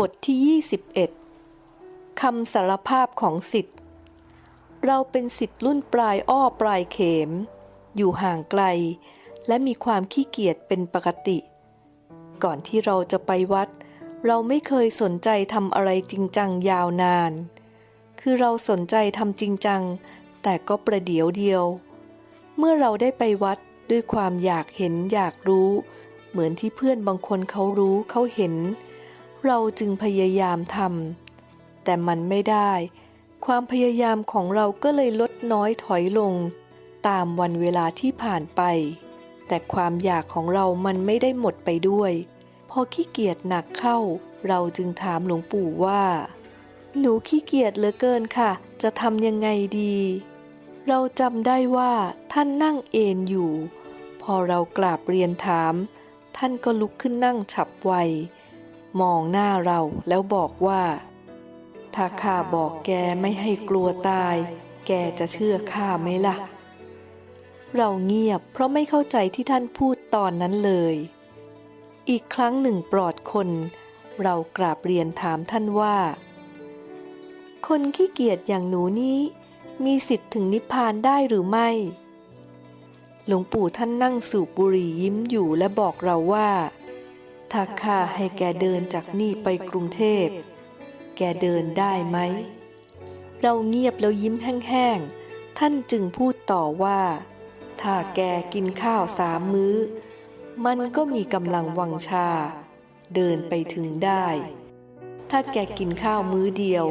บทที่ 21 คำสารภาพของสิทธิ์ เราเป็นสิทธิ์รุ่นปลายอ้อปลายเข็ม อยู่ห่างไกล และมีความขี้เกียจเป็นปกติ ก่อนที่เราจะไปวัด เราไม่เคยสนใจทำอะไรจริงจังยาวนาน คือเราสนใจทำจริงจัง แต่ก็ประเดี๋ยวเดียว เมื่อเราได้ไปวัดด้วยความอยากเห็นอยากรู้ เหมือนที่เพื่อนบางคนเขารู้เขาเห็นเเราจึงพยายามทำแต่มันไม่ได้ ความพยายามของเราก็เลยลดน้อยถอยลง ตามวันเวลาที่ผ่านไป แต่ความอยากของเรามันไม่ได้หมดไปด้วย พอขี้เกียจหนักเข้า เราจึงถามหลวงปู่ว่า หนูขี้เกียจเหลือเกินค่ะ จะทำยังไงดี เราจำได้ว่าท่านนั่งเอนอยู่ พอเรากราบเรียนถาม ท่านก็ลุกขึ้นนั่งฉับไว มองหน้าเราแล้วบอกว่า ถ้าข้าบอกแกไม่ให้กลัวตาย แกจะเชื่อข้าไหมล่ะ เราเงียบเพราะไม่เข้าใจที่ท่านพูดตอนนั้นเลย อีกครั้งหนึ่งปลอดคน เรากราบเรียนถามท่านว่า คนขี้เกียจอย่างหนูนี้ มีสิทธิ์ถึงนิพพานได้หรือไม่หลวงปู่ท่านนั่งสูบบุหรี่ยิ้มอยู่และบอกเราว่า ถ้าข้าให้แกเดินจากนี่ไปกรุงเทพ แกเดินได้ไหม เราเงียบแล้วยิ้มแห้งๆ ท่านจึงพูดต่อว่า ถ้าแกกินข้าวสามมื้อ มันก็มีกำลังวังชา เดินไปถึงได้ ถ้าแกกินข้าวมื้อเดียว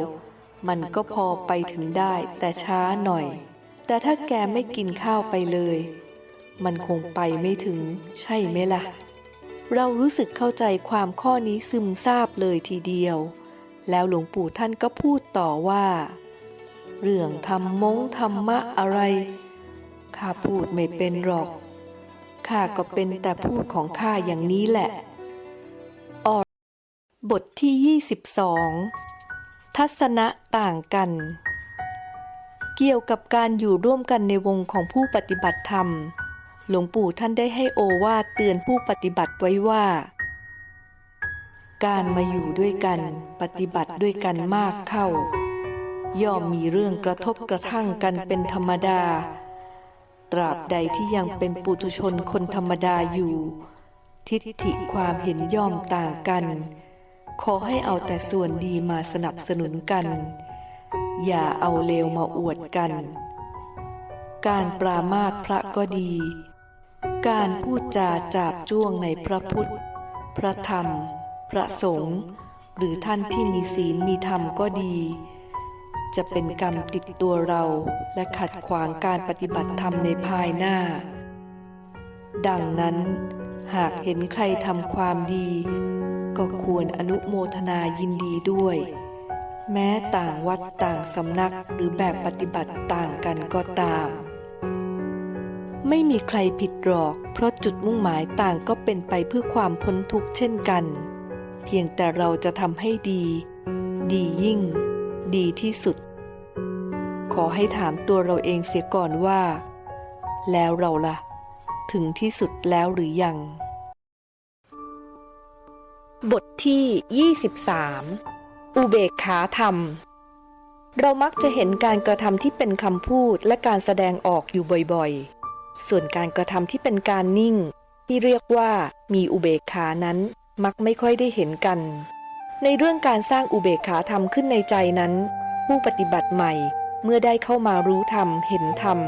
มันก็พอไปถึงได้แต่ช้าหน่อย แต่ถ้าแกไม่กินข้าวไปเลย มันคงไปไม่ถึงใช่ไหมล่ะ เรารู้สึกเข้าใจความข้อนี้ซึมซาบเลยทีเดียว แล้วหลวงปู่ท่านก็พูดต่อว่า เรื่องธรรมมงธรรมะอะไร ข้าพูดไม่เป็นหรอก ข้าก็เป็นแต่พูดของข้าอย่างนี้แหละออบทที่ 22 ทัศนะต่างกัน เกี่ยวกับการอยู่ร่วมกันในวงของผู้ปฏิบัติธรรม หลวงปู่ท่านได้ให้โอวาทเตือนผู้ปฏิบัติไว้ว่า การมาอยู่ด้วยกันปฏิบัติด้วยกันมากเข้า ย่อมมีเรื่องกระทบกระทั่งกันเป็นธรรมดา ตราบใดที่ยังเป็นปุถุชนคนธรรมดาอยู่ ทิฏฐิความเห็นย่อมต่างกัน ขอให้เอาแต่ส่วนดีมาสนับสนุนกัน อย่าเอาเลวมาอวดกันการปรามาสพระก็ดี การพูดจาจาบจ้วงในพระพุทธ พระธรรม พระสงฆ์หรือท่านที่มีศีลมีธรรมก็ดี จะเป็นกรรมติดตัวเราและขัดขวางการปฏิบัติธรรมในภายหน้า ดังนั้น หากเห็นใครทำความดี ก็ควรอนุโมทนายินดีด้วย แม้ต่างวัดต่างสำนักหรือแบบปฏิบัติต่างกันก็ตาม ไม่มีใครผิดหรอก เพราะจุดมุ่งหมายต่างก็เป็นไปเพื่อความพ้นทุกข์เช่นกัน เพียงแต่เราจะทำให้ดี ดียิ่ง ดีที่สุด ขอให้ถามตัวเราเองเสียก่อนว่า แล้วเราล่ะ ถึงที่สุดแล้วหรือยัง บทที่ 23 อุเบกขาธรรมเรามักจะเห็นการกระทำที่เป็นคำพูดและการแสดงออกอยู่บ่อยๆ ส่วนการกระทำที่เป็นการนิ่ง ที่เรียกว่ามีอุเบกขานั้นมักไม่ค่อยได้เห็นกัน ในเรื่องการสร้างอุเบกขาธรรมขึ้นในใจนั้น ผู้ปฏิบัติใหม่เมื่อได้เข้ามารู้ธรรมเห็นธรรม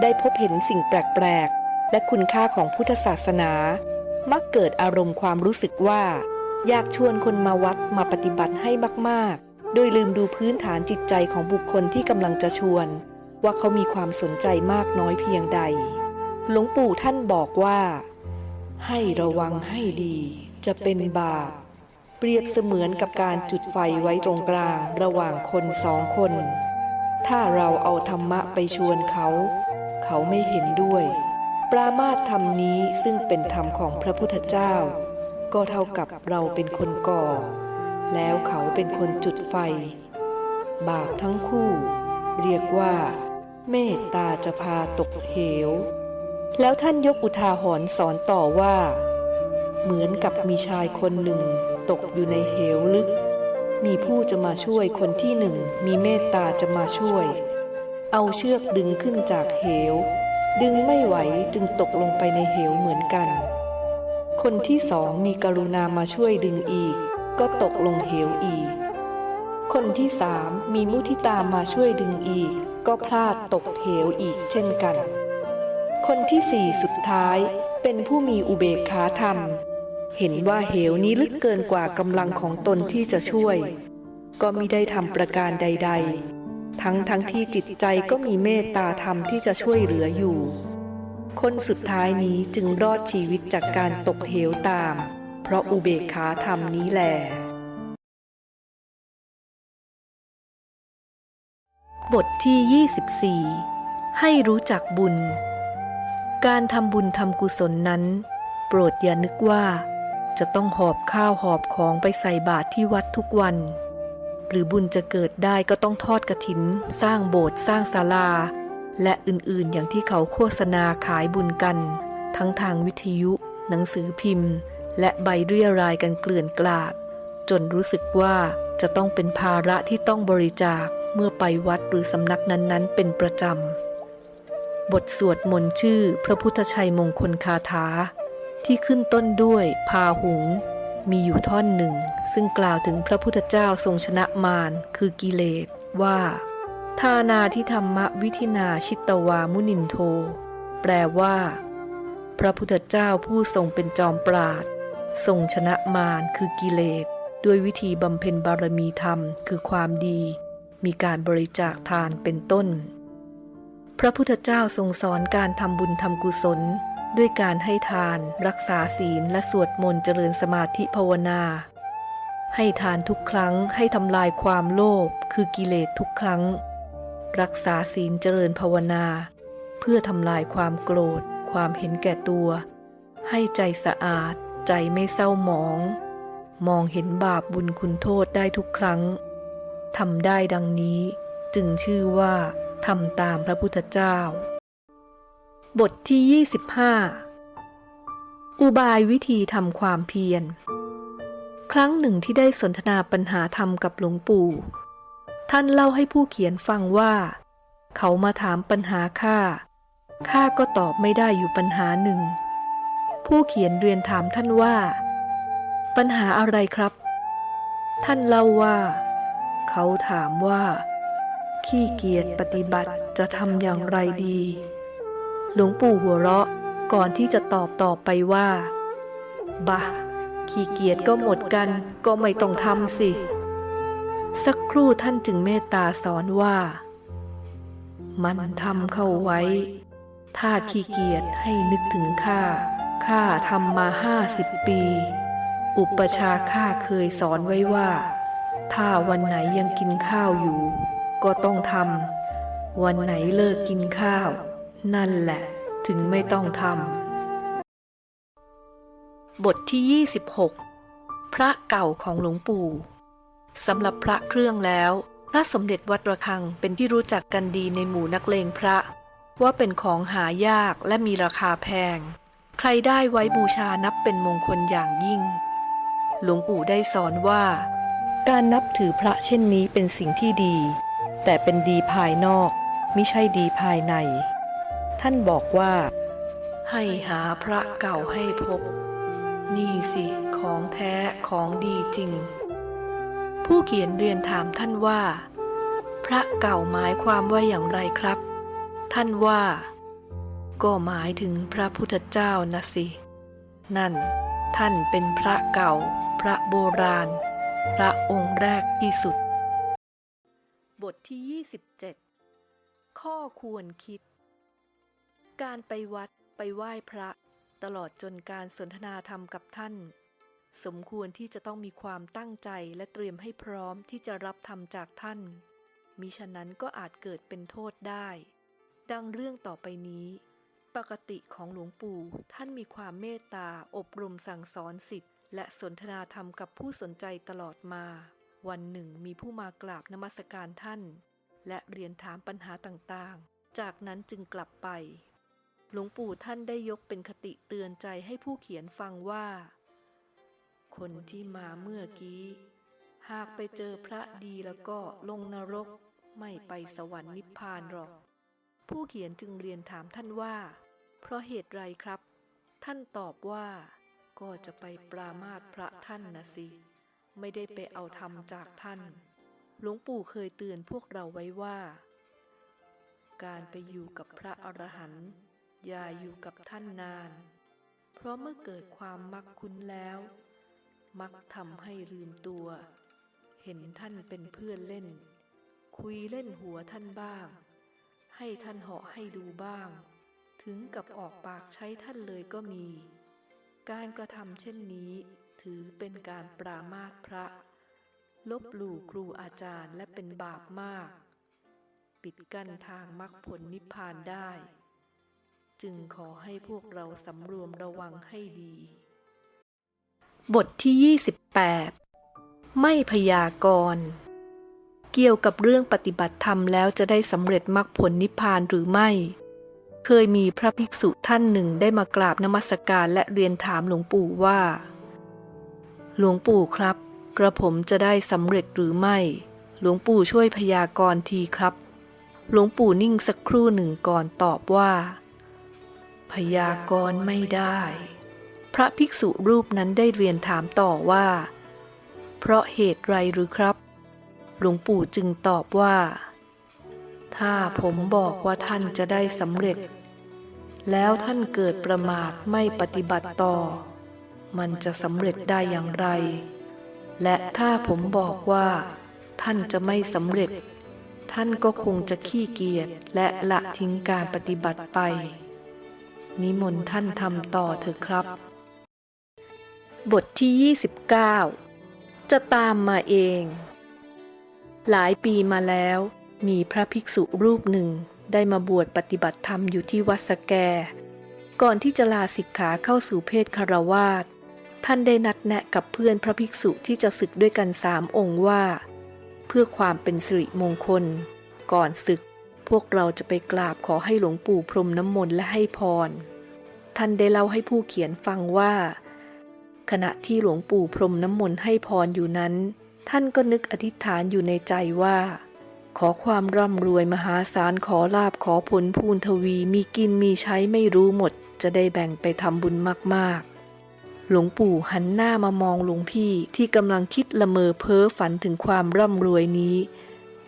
ได้พบเห็นสิ่งแปลกๆ และคุณค่าของพุทธศาสนา มักเกิดอารมณ์ความรู้สึกว่า อยากชวนคนมาวัดมาปฏิบัติให้มากๆ โดยลืมดูพื้นฐานจิตใจของบุคคลที่กำลังจะชวน ว่าเขามีความสนใจมากน้อยเพียงใด หลวงปู่ท่านบอกว่า ให้ระวังให้ดีจะเป็นบาปเปรียบเสมือนกับการจุดไฟไว้ตรงกลางระหว่างคนสองคน ถ้าเราเอาธรรมะไปชวนเขา เขาไม่เห็นด้วย ปรามาสธรรมนี้ซึ่งเป็นธรรมของพระพุทธเจ้า ก็เท่ากับเราเป็นคนก่อ แล้วเขาเป็นคนจุดไฟ บาปทั้งคู่ เรียกว่า เมตตาจะพาตกเหว แล้วท่านยกอุทาหรณ์สอนต่อว่า เหมือนกับมีชายคนหนึ่ง ตกอยู่ในเหวลึก มีผู้จะมาช่วยคนที่หนึ่งมีเมตตาจะมาช่วย เอาเชือกดึงขึ้นจากเหว ดึงไม่ไหวจึงตกลงไปในเหวเหมือนกัน คนที่สองมีกรุณามาช่วยดึงอีก ก็ตกลงเหวอีก คนที่สามมีมุทิตามาช่วยดึงอีก ก็พลาดตกเหวอีกเช่นกัน คนที่สี่สุดท้ายเป็นผู้มีอุเบกขาธรรม เห็นว่าเหวนี้ลึกเกินกว่ากำลังของตนที่จะช่วย ก็มิได้ทำประการใด ๆ ทั้งทั้งที่จิตใจก็มีเมตตาธรรมที่จะช่วยเหลืออยู่ คนสุดท้ายนี้จึงรอดชีวิตจากการตกเหวตาม เพราะอุเบกขาธรรมนี้แหละบทที่ 24 ให้รู้จักบุญ การทำบุญทำกุศลนั้น โปรดอย่านึกว่า จะต้องหอบข้าวหอบของไปใส่บาตรที่วัดทุกวัน หรือบุญจะเกิดได้ก็ต้องทอดกระถิน สร้างโบสถ์สร้างศาลา และอื่นๆอย่างที่เขาโฆษณาขายบุญกัน ทั้งทางวิทยุ หนังสือพิมพ์ และใบเรียรายกันเกลื่อนกลาด จนรู้สึกว่าจะต้องเป็นภาระที่ต้องบริจาคเมื่อไปวัดหรือสำนักนั้นๆ เป็นประจำ บทสวดมนต์ชื่อพระพุทธชัยมงคลคาถา ที่ขึ้นต้นด้วยพาหุง มีอยู่ท่อนหนึ่ง ซึ่งกล่าวถึงพระพุทธเจ้าทรงชนะมารคือกิเลสว่าทานาทิธรรมวิธินาชิตวามุนินโท แปลว่า พระพุทธเจ้าผู้ทรงเป็นจอมปราดทรงชนะมารคือกิเลส ด้วยวิธีบำเพ็ญบารมีธรรมคือความดี มีการบริจาคทานเป็นต้น พระพุทธเจ้าทรงสอนการทำบุญทำกุศล ด้วยการให้ทาน รักษาศีลและสวดมนต์เจริญสมาธิภาวนา ให้ทานทุกครั้งให้ทำลายความโลภคือกิเลสทุกครั้ง รักษาศีลเจริญภาวนา เพื่อทำลายความโกรธ ความเห็นแก่ตัว ให้ใจสะอาด ใจไม่เศร้าหมอง มองเห็นบาปบุญคุณโทษได้ทุกครั้งทำได้ดังนี้ จึงชื่อว่า ทำตามพระพุทธเจ้า บทที่ 25 อุบายวิธีทำความเพียร ครั้งหนึ่งที่ได้สนทนาปัญหาธรรมกับหลวงปู่ ท่านเล่าให้ผู้เขียนฟังว่า เขามาถามปัญหาข้าข้าก็ตอบไม่ได้อยู่ปัญหาหนึ่ง ผู้เขียนเรียนถามท่านว่า ปัญหาอะไรครับ ท่านเล่าว่า เขาถามว่า ขี้เกียจปฏิบัติจะทำอย่างไรดี หลวงปู่หัวเราะก่อนที่จะตอบต่อไปว่าบะขี้เกียจก็หมดกันก็ไม่ต้องทำสิ สักครู่ท่านจึงเมตตาสอนว่า มันทำเข้าไว้ ถ้าขี้เกียจให้นึกถึงข้าข้าทำมาห้าสิบปี อุปชาข้าเคยสอนไว้ว่า ถ้าวันไหนยังกินข้าวอยู่ ก็ต้องทำวันไหนเลิกกินข้าว นั่นแหละ ถึงไม่ต้องทำบทที่ 26 พระเก่าของหลวงปู่สำหรับพระเครื่องแล้ว พระสมเด็จวัดระฆังเป็นที่รู้จักกันดีในหมู่นักเลงพระ ว่าเป็นของหายากและมีราคาแพง ใครได้ไว้บูชานับเป็นมงคลอย่างยิ่ง หลวงปู่ได้สอนว่า การนับถือพระเช่นนี้เป็นสิ่งที่ดี แต่เป็นดีภายนอกม่ใช่ดีภายใน ท่านบอกว่า ให้หาพระเก่าให้พบ นี่สิของแท้ของดีจริง ผู้เขียนเรียนถามท่านว่า พระเก่าหมายความว่าอย่างไรครับ ท่านว่า ก็หมายถึงพระพุทธเจ้านะสิ นั่น ท่านเป็นพระเก่า พระโบราณ พระองค์แรกที่สุด บทที่ 27 ข้อควรคิด การไปวัดไปไหว้พระ ตลอดจนการสนทนาธรรมกับท่าน สมควรที่จะต้องมีความตั้งใจและเตรียมให้พร้อมที่จะรับธรรมจากท่าน มิฉะนั้นก็อาจเกิดเป็นโทษได้ ดังเรื่องต่อไปนี้ ปกติของหลวงปู่ท่านมีความเมตตาอบรมสั่งสอนสิทธิ์และสนทนาธรรมกับผู้สนใจตลอดมา วันหนึ่งมีผู้มากราบนมัสการท่าน และเรียนถามปัญหาต่างๆ จากนั้นจึงกลับไป หลวงปู่ท่านได้ยกเป็นคติเตือนใจให้ผู้เขียนฟังว่า คนที่มาเมื่อกี้ หากไปเจอพระดีแล้วก็ลงนรกไม่ไปสวรรค์นิพพานหรอก ผู้เขียนจึงเรียนถามท่านว่า เพราะเหตุไรครับ ท่านตอบว่าก็จะไปปรามาสพระท่านนะสิ ไม่ได้ไปเอาธรรมจากท่าน หลวงปู่เคยเตือนพวกเราไว้ว่า การไปอยู่กับพระอรหันต์อย่าอยู่กับท่านนาน เพราะเมื่อเกิดความมักคุ้นแล้ว มักทำให้ลืมตัว เห็นท่านเป็นเพื่อนเล่น คุยเล่นหัวท่านบ้าง ให้ท่านเหาะให้ดูบ้าง ถึงกับออกปากใช้ท่านเลยก็มี การกระทำเช่นนี้ ถือเป็นการปรามาสพระ ลบหลู่ครูอาจารย์และเป็นบาปมาก ปิดกั้นทางมรรคผลนิพพานได้ จึงขอให้พวกเราสำรวมระวังให้ดี บทที่ 28 ไม่พยากรณ์เกี่ยวกับเรื่องปฏิบัติธรรมแล้วจะได้สำเร็จมรรคผลนิพพานหรือไม่ เคยมีพระภิกษุท่านหนึ่งได้มากราบนมัสการและเรียนถามหลวงปู่ว่า หลวงปู่ครับ กระผมจะได้สำเร็จหรือไม่ หลวงปู่ช่วยพยากรณ์ทีครับ หลวงปู่นิ่งสักครู่หนึ่งก่อนตอบว่า พยากรณ์ไม่ได้ พระภิกษุรูปนั้นได้เรียนถามต่อว่า เพราะเหตุไรหรือครับ หลวงปู่จึงตอบว่า ถ้าผมบอกว่าท่านจะได้สำเร็จ แล้วท่านเกิดประมาทไม่ปฏิบัติต่อ มันจะสำเร็จได้อย่างไร และถ้าผมบอกว่า ท่านจะไม่สำเร็จ ท่านก็คงจะขี้เกียจและละทิ้งการปฏิบัติไป นิมนต์ท่านทำต่อเถอะครับ บทที่ 29 จะตามมาเอง หลายปีมาแล้ว มีพระภิกษุรูปหนึ่งได้มาบวชปฏิบัติธรรมอยู่ที่วัดสแก ก่อนที่จะลาสิกขาเข้าสู่เพศคารวาส ท่านได้นัดแนะกับเพื่อนพระภิกษุที่จะศึกด้วยกันสามองค์ว่า เพื่อความเป็นสิริมงคล ก่อนศึก พวกเราจะไปกราบขอให้หลวงปู่พรมน้ำมนต์และให้พร ท่านได้เล่าให้ผู้เขียนฟังว่า ขณะที่หลวงปู่พรมน้ำมนต์ให้พรอยู่นั้น ท่านก็นึกอธิษฐานอยู่ในใจว่า ขอความร่ำรวยมหาศาลขอลาบขอผลพูนทวีมีกินมีใช้ไม่รู้หมด จะได้แบ่งไปทำบุญมากๆ หลวงปู่หันหน้ามามองหลวงพี่ที่กำลังคิดละเมอเพ้อฝันถึงความร่ำรวยนี้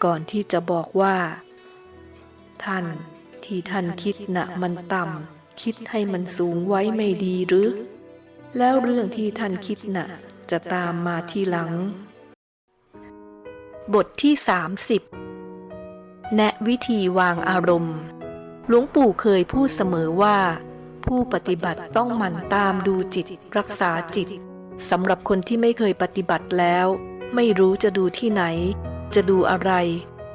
ก่อนที่จะบอกว่า ท่านที่ท่านคิดน่ะมันต่ำคิดให้มันสูงไว้ไม่ดีหรือ แล้วเรื่องที่ท่านคิดน่ะจะตามมาทีหลัง บทที่ 30 แนะวิธีวางอารมณ์ หลวงปู่เคยพูดเสมอว่า ผู้ปฏิบัติต้องหมั่นตามดูจิต รักษาจิตสำหรับคนที่ไม่เคยปฏิบัติแล้ว ไม่รู้จะดูที่ไหน จะดูอะไร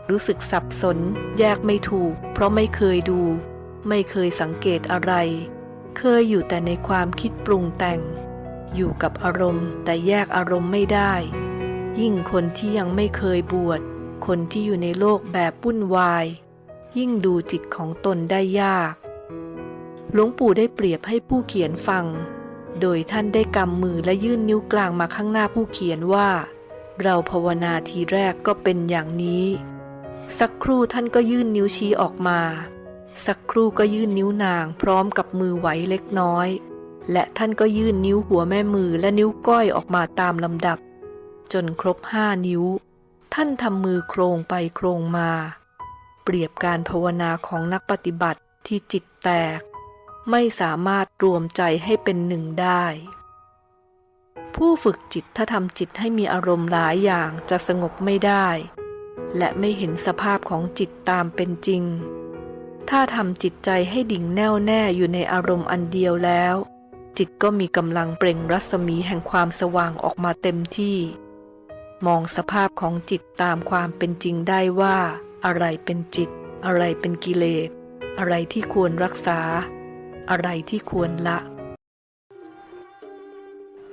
รู้สึกสับสน แยกไม่ถูก เพราะไม่เคยดู ไม่เคยสังเกตอะไร เคยอยู่แต่ในความคิดปรุงแต่ง อยู่กับอารมณ์ แต่แยกอารมณ์ไม่ได้ ยิ่งคนที่ยังไม่เคยบวชคนที่อยู่ในโลกแบบวุ่นวาย ยิ่งดูจิตของตนได้ยาก หลวงปู่ได้เปรียบให้ผู้เขียนฟัง โดยท่านได้กำมือและยื่นนิ้วกลางมาข้างหน้าผู้เขียนว่า เราภาวนาทีแรกก็เป็นอย่างนี้ สักครู่ท่านก็ยื่นนิ้วชี้ออกมา สักครู่ก็ยื่นนิ้วนางพร้อมกับมือไหวเล็กน้อย และท่านก็ยื่นนิ้วหัวแม่มือและนิ้วก้อยออกมาตามลำดับ จนครบห้านิ้ว ท่านทำมือโครงไปโครงมา เปรียบการภาวนาของนักปฏิบัติที่จิตแตก ไม่สามารถรวมใจให้เป็นหนึ่งได้ ผู้ฝึกจิตถ้าทำจิตให้มีอารมณ์หลายอย่างจะสงบไม่ได้ และไม่เห็นสภาพของจิตตามเป็นจริง ถ้าทำจิตใจให้ดิ่งแน่วแน่อยู่ในอารมณ์อันเดียวแล้ว จิตก็มีกำลังเปล่งรัศมีแห่งความสว่างออกมาเต็มที่ มองสภาพของจิตตามความเป็นจริงได้ว่า อะไรเป็นจิต อะไรเป็นกิเลสอะไรที่ควรรักษา อะไรที่ควรละ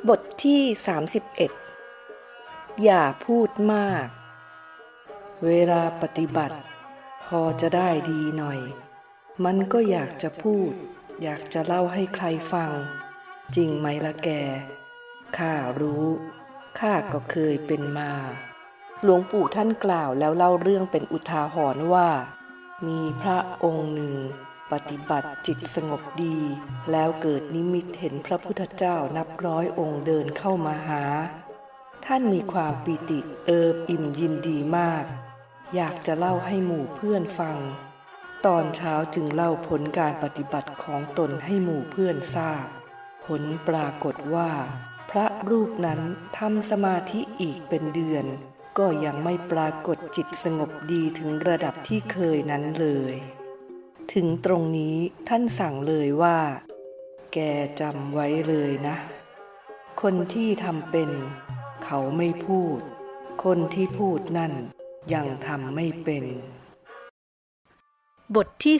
บทที่ 31 อย่าพูดมาก เวลาปฏิบัติ พอจะได้ดีหน่อย มันก็อยากจะพูด อยากจะเล่าให้ใครฟัง จริงไหมละแก ข้ารู้ข้าก็เคยเป็นมา หลวงปู่ท่านกล่าวแล้วเล่าเรื่องเป็นอุทาหรณ์ว่า มีพระองค์หนึ่ง ปฏิบัติจิตสงบดี แล้วเกิดนิมิตเห็นพระพุทธเจ้านับร้อยองค์เดินเข้ามาหา ท่านมีความปีติเอิบอิ่มยินดีมาก อยากจะเล่าให้หมู่เพื่อนฟัง ตอนเช้าจึงเล่าผลการปฏิบัติของตนให้หมู่เพื่อนทราบ ผลปรากฏว่า พระรูปนั้นทำสมาธิอีกเป็นเดือนก็ยังไม่ปรากฏจิตสงบดีถึงระดับที่เคยนั้นเลย ถึงตรงนี้ท่านสั่งเลยว่า แกจำไว้เลยนะ คนที่ทำเป็น เขาไม่พูด คนที่พูดนั่น ยังทำไม่เป็น บทที่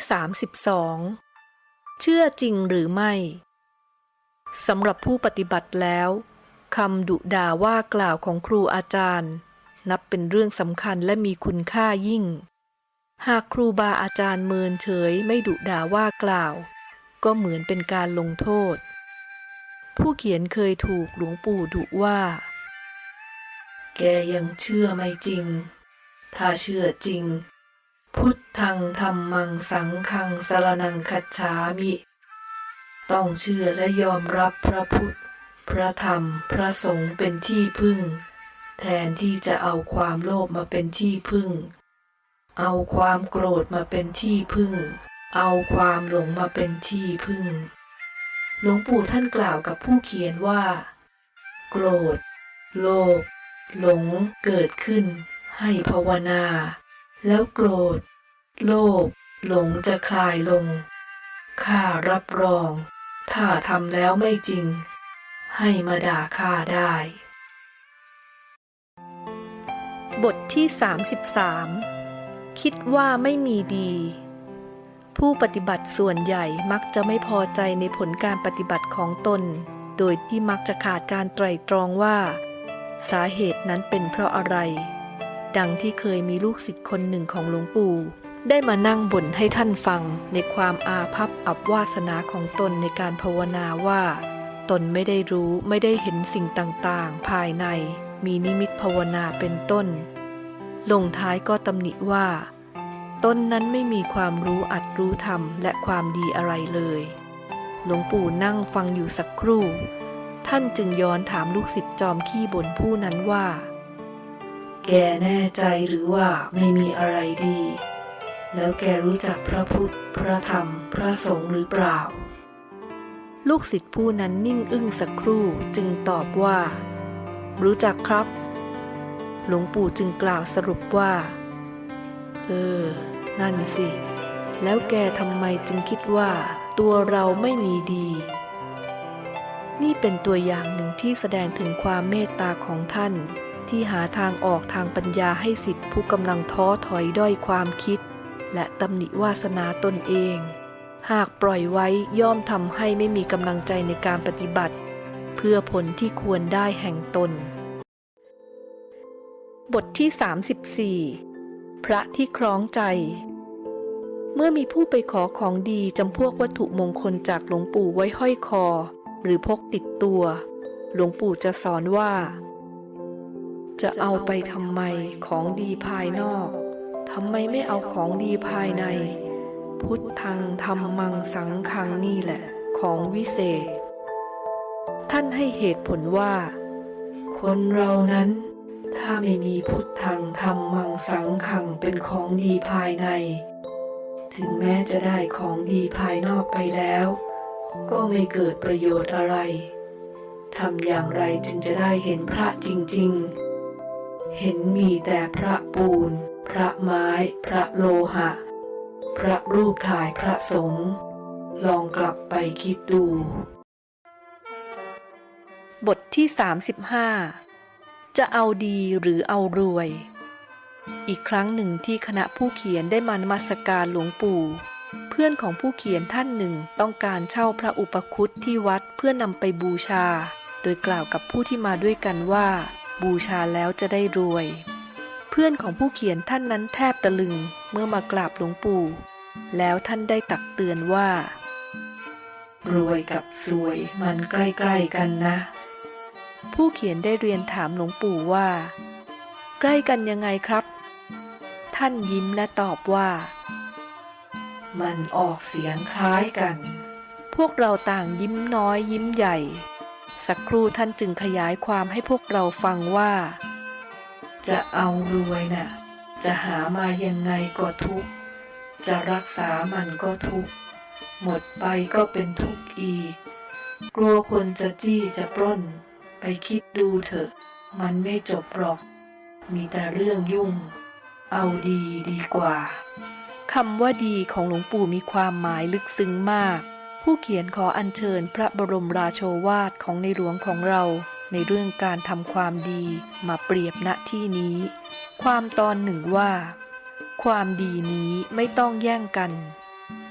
32 เชื่อจริงหรือไม่สำหรับผู้ปฏิบัติแล้วคำดุด่าว่ากล่าวของครูอาจารย์ นับเป็นเรื่องสำคัญและมีคุณค่ายิ่ง หากครูบาอาจารย์เมินเฉยไม่ดุด่าว่ากล่าว ก็เหมือนเป็นการลงโทษ ผู้เขียนเคยถูกหลวงปู่ดุว่า แกยังเชื่อไม่จริง ถ้าเชื่อจริง พุทธังธรรมังสังฆังสรนังคัจฉามิ ต้องเชื่อและยอมรับพระพุทธ พระธรรมพระสงฆ์เป็นที่พึ่ง แทนที่จะเอาความโลภมาเป็นที่พึ่ง เอาความโกรธมาเป็นที่พึ่ง เอาความหลงมาเป็นที่พึ่ง หลวงปู่ท่านกล่าวกับผู้เขียนว่า โกรธ โลภ หลง เกิดขึ้น ให้ภาวนา แล้วโกรธ โลภ หลงจะคลายลง ข้ารับรอง ถ้าทำแล้วไม่จริง ให้มาด่าข้าได้ บทที่ 33 คิดว่าไม่มีดี ผู้ปฏิบัติส่วนใหญ่มักจะไม่พอใจในผลการปฏิบัติของตน โดยที่มักจะขาดการไตร่ตรองว่า สาเหตุนั้นเป็นเพราะอะไร ดังที่เคยมีลูกศิษย์คนหนึ่งของหลวงปู่ได้มานั่งบ่นให้ท่านฟังในความอาภัพอับวาสนาของตนในการภาวนาว่า ตนไม่ได้รู้ไม่ได้เห็นสิ่งต่างๆ ภายในมีนิมิตภาวนาเป็นต้น ลงท้ายก็ตำหนิว่า ตนนั้นไม่มีความรู้อัดรู้ธรรมและความดีอะไรเลย หลวงปู่นั่งฟังอยู่สักครู่ ท่านจึงย้อนถามลูกศิษย์จอมขี้บ่นผู้นั้นว่า แกแน่ใจหรือว่าไม่มีอะไรดี แล้วแกรู้จักพระพุทธ พระธรรม พระสงฆ์หรือเปล่า ลูกศิษย์ผู้นั้นนิ่งอึ้งสักครู่จึงตอบว่า รู้จักครับ หลวงปู่จึงกล่าวสรุปว่า เออ นั่นสิ แล้วแกทำไมจึงคิดว่า ตัวเราไม่มีดี นี่เป็นตัวอย่างหนึ่งที่แสดงถึงความเมตตาของท่าน ที่หาทางออกทางปัญญาให้สิทธิผู้กำลังท้อถอยด้อยความคิด และตำหนิวาสนาตนเอง หากปล่อยไว้ย่อมทำให้ไม่มีกำลังใจในการปฏิบัติ เพื่อผลที่ควรได้แห่งตน บทที่ 34 พระที่คล้องใจ เมื่อมีผู้ไปขอของดีจำพวกวัตถุมงคลจากหลวงปู่ไว้ห้อยคอ หรือพกติดตัว หลวงปู่จะสอนว่า จะเอาไปทำไมของดีภายนอกทำไมไม่เอาของดีภายใน พุทธังธรรมังสังขังนี่แหละ ของวิเศษ ท่านให้เหตุผลว่า คนเรานั้น ถ้าไม่มีพุทธังธรรมังสังขังเป็นของดีภายใน ถึงแม้จะได้ของดีภายนอกไปแล้ว ก็ไม่เกิดประโยชน์อะไรทำอย่างไรจึงจะได้เห็นพระจริง ๆ เห็นมีแต่พระปูน พระไม้ พระโลหะ พระรูปถ่ายพระสงฆ์ลองกลับไปคิดดู บทที่ 35 จะเอาดีหรือเอารวย อีกครั้งหนึ่งที่คณะผู้เขียนได้มานมัสการหลวงปู่ เพื่อนของผู้เขียนท่านหนึ่งต้องการเช่าพระอุปคุตที่วัดเพื่อนำไปบูชา โดยกล่าวกับผู้ที่มาด้วยกันว่า บูชาแล้วจะได้รวย เพื่อนของผู้เขียนท่านนั้นแทบตะลึงเมื่อมากราบหลวงปู่ แล้วท่านได้ตักเตือนว่า รวยกับสวยมันใกล้ ๆ กันนะ ผู้เขียนได้เรียนถามหลวงปู่ว่า ใกล้กันยังไงครับ ท่านยิ้มและตอบว่า มันออกเสียงคล้ายกัน พวกเราต่างยิ้มน้อยยิ้มใหญ่ สักครู่ท่านจึงขยายความให้พวกเราฟังว่า จะเอารวยน่ะ จะหามายังไงก็ทุก จะรักษามันก็ทุก หมดไปก็เป็นทุกข์อีก กลัวคนจะจี้จะปล้น ไปคิดดูเถอะ มันไม่จบหรอก มีแต่เรื่องยุ่ง เอาดีดีกว่าคำว่าดีของหลวงปู่มีความหมายลึกซึ้งมาก ผู้เขียนขออัญเชิญพระบรมราโชวาทของในหลวงของเรา ในเรื่องการทำความดีมาเปรียบณที่นี้ ความตอนหนึ่งว่า ความดีนี้ไม่ต้องแย่งกัน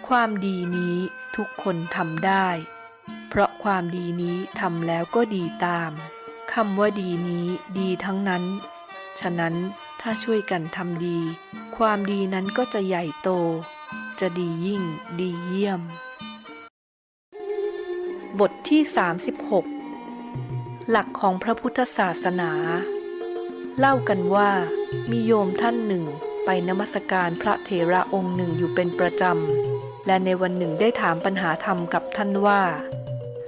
ความดีนี้ทุกคนทำได้ เพราะความดีนี้ทำแล้วก็ดีตามคำว่าดีนี้ดีทั้งนั้น ฉะนั้นถ้าช่วยกันทำดี ความดีนั้นก็จะใหญ่โต จะดียิ่งดีเยี่ยม บทที่ 36 หลักของพระพุทธศาสนา เล่ากันว่า มีโยมท่านหนึ่งไปนมัสการพระเถระองค์หนึ่งอยู่เป็นประจำ และในวันหนึ่งได้ถามปัญหาธรรมกับท่านว่า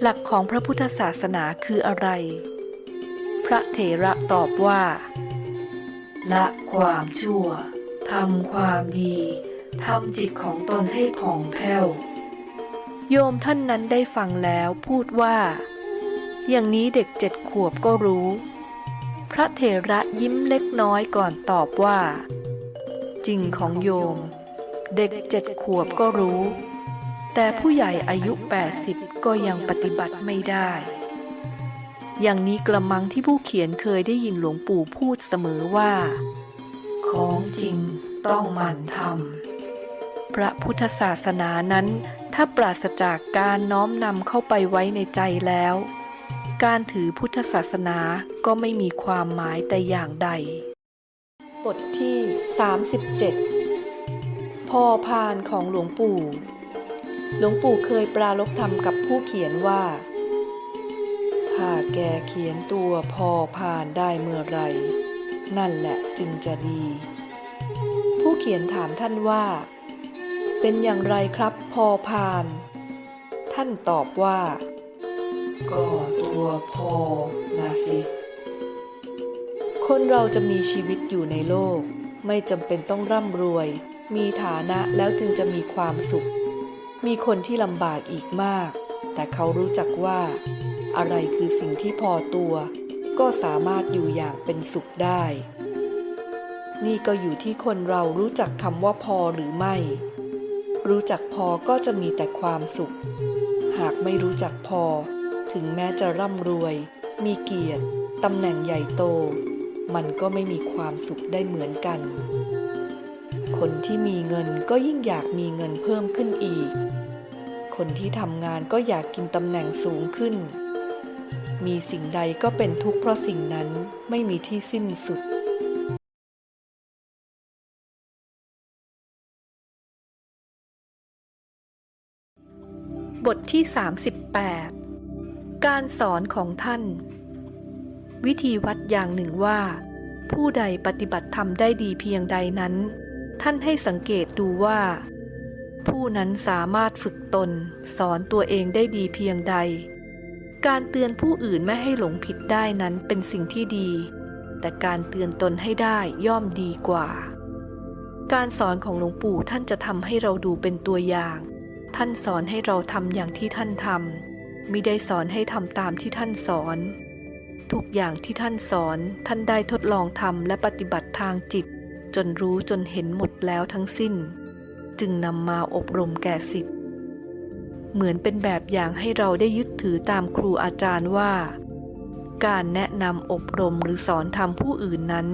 หลักของพระพุทธศาสนาคืออะไร พระเถระตอบว่า ละความชั่ว ทำความดี ทำจิตของตนให้ผ่องแผ้ว โยมท่านนั้นได้ฟังแล้วพูดว่า อย่างนี้เด็กเจ็ดขวบก็รู้ พระเถระยิ้มเล็กน้อยก่อนตอบว่า จริงของโยม เด็กเจ็ดขวบก็รู้ แต่ผู้ใหญ่อายุ 80 ก็ยังปฏิบัติไม่ได้ อย่างนี้กระมังที่ผู้เขียนเคยได้ยินหลวงปู่พูดเสมอว่า ของจริงต้องหมั่นทำพระพุทธศาสนานั้นถ้าปราศจากการน้อมนำเข้าไปไว้ในใจแล้ว การถือพุทธศาสนาก็ไม่มีความหมายแต่อย่างใด บทที่ 37 พ่อพานของหลวงปู่ หลวงปู่เคยปราลบธรรมกับผู้เขียนว่า ถ้าแกเขียนตัวพอผ่านได้เมื่อไร นั่นแหละจึงจะดี ผู้เขียนถามท่านว่า เป็นอย่างไรครับพอผ่าน ท่านตอบว่า ก็ตัวพอนะสิคนเราจะมีชีวิตอยู่ในโลก ไม่จำเป็นต้องร่ำรวย มีฐานะแล้วจึงจะมีความสุข มีคนที่ลำบากอีกมาก แต่เขารู้จักว่า อะไรคือสิ่งที่พอตัว ก็สามารถอยู่อย่างเป็นสุขได้ นี่ก็อยู่ที่คนเรารู้จักคำว่าพอหรือไม่ รู้จักพอก็จะมีแต่ความสุข หากไม่รู้จักพอ ถึงแม้จะร่ำรวย มีเกียรติตำแหน่งใหญ่โต มันก็ไม่มีความสุขได้เหมือนกันคนที่มีเงินก็ยิ่งอยากมีเงินเพิ่มขึ้นอีก คนที่ทำงานก็อยากกินตำแหน่งสูงขึ้น มีสิ่งใดก็เป็นทุกข์เพราะสิ่งนั้นไม่มีที่สิ้นสุดบทที่ 38 การสอนของท่าน วิธีวัดอย่างหนึ่งว่า ผู้ใดปฏิบัติธรรมได้ดีเพียงใดนั้น ท่านให้สังเกตดูว่า ผู้นั้นสามารถฝึกตน สอนตัวเองได้ดีเพียงใด การเตือนผู้อื่นไม่ให้หลงผิดได้นั้นเป็นสิ่งที่ดี แต่การเตือนตนให้ได้ย่อมดีกว่า การสอนของหลวงปู่ท่านจะทำให้เราดูเป็นตัวอย่าง ท่านสอนให้เราทำอย่างที่ท่านทำมิได้สอนให้ทำตามที่ท่านสอน ทุกอย่างที่ท่านสอนท่านได้ทดลองทำและปฏิบัติทางจิต จนรู้จนเห็นหมดแล้วทั้งสิ้น จึงนำมาอบรมแก่สิทธิ์เหมือนเป็นแบบอย่างให้เราได้ยึดถือตามครูอาจารย์ว่า การแนะนำอบรมหรือสอนทำผู้อื่นนั้น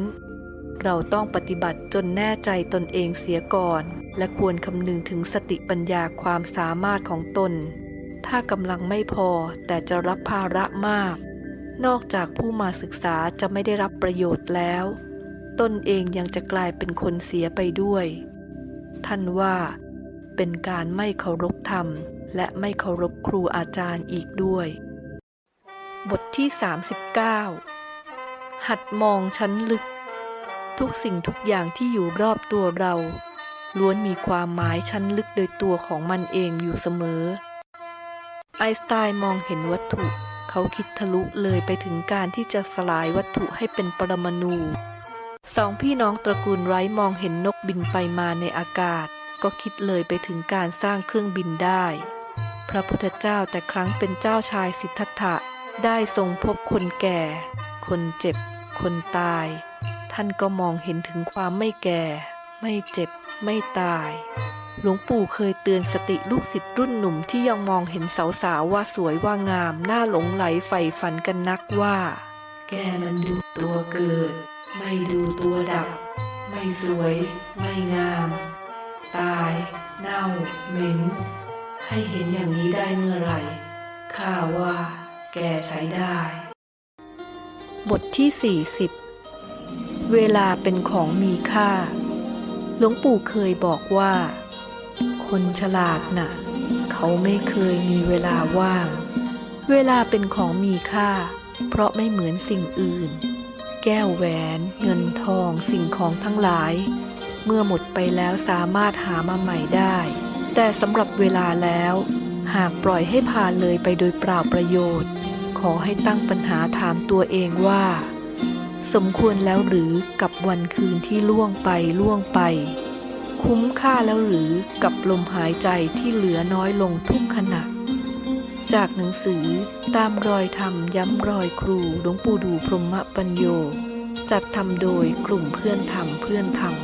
เราต้องปฏิบัติจนแน่ใจตนเองเสียก่อน และควรคำนึงถึงสติปัญญาความสามารถของตน ถ้ากำลังไม่พอแต่จะรับภาระมาก นอกจากผู้มาศึกษาจะไม่ได้รับประโยชน์แล้ว ตนเองยังจะกลายเป็นคนเสียไปด้วย ท่านว่า เป็นการไม่เคารพธรรม และไม่เคารพครูอาจารย์อีกด้วย บทที่ 39 หัดมองชั้นลึก ทุกสิ่งทุกอย่างที่อยู่รอบตัวเรา ล้วนมีความหมายชั้นลึกโดยตัวของมันเองอยู่เสมอ ไอน์สไตน์มองเห็นวัตถุ เขาคิดทะลุเลยไปถึงการที่จะสลายวัตถุให้เป็นปรมาณู สองพี่น้องตระกูลไรท์มองเห็นนกบินไปมาในอากาศ ก็คิดเลยไปถึงการสร้างเครื่องบินได้ พระพุทธเจ้าแต่ครั้งเป็นเจ้าชายสิทธัตถะได้ทรงพบคนแก่ คนเจ็บ คนตาย ท่านก็มองเห็นถึงความไม่แก่ ไม่เจ็บ ไม่ตาย หลวงปู่เคยเตือนสติลูกศิษย์รุ่นหนุ่มที่ยังมองเห็นสาวๆว่าสวยว่างาม น่าหลงไหลใฝ่ฝันกันนักว่า แกมันดูตัวเกิด ไม่ดูตัวดับ ไม่สวย ไม่งาม ตาย เน่า เหม็น ให้เห็นอย่างนี้ได้เมื่อไหร่ ข้าว่า แกใช้ได้ บทที่ 40 เวลาเป็นของมีค่า หลวงปู่เคยบอกว่า คนฉลาดน่ะ เขาไม่เคยมีเวลาว่าง เวลาเป็นของมีค่า เพราะไม่เหมือนสิ่งอื่น แก้วแหวน เงินทองสิ่งของทั้งหลาย เมื่อหมดไปแล้วสามารถหามาใหม่ได้ แต่สำหรับเวลาแล้ว หากปล่อยให้ผ่านเลยไปโดยเปล่าประโยชน์ ขอให้ตั้งปัญหาถามตัวเองว่า สมควรแล้วหรือกับวันคืนที่ล่วงไปล่วงไป คุ้มค่าแล้วหรือกับลมหายใจที่เหลือน้อยลงทุกขณะ จากหนังสือตามรอยธรรมย้ำรอยครูหลวงปู่ดูพรหมปัญโย จัดทำโดยกลุ่มเพื่อนธรรมเพื่อนธรรม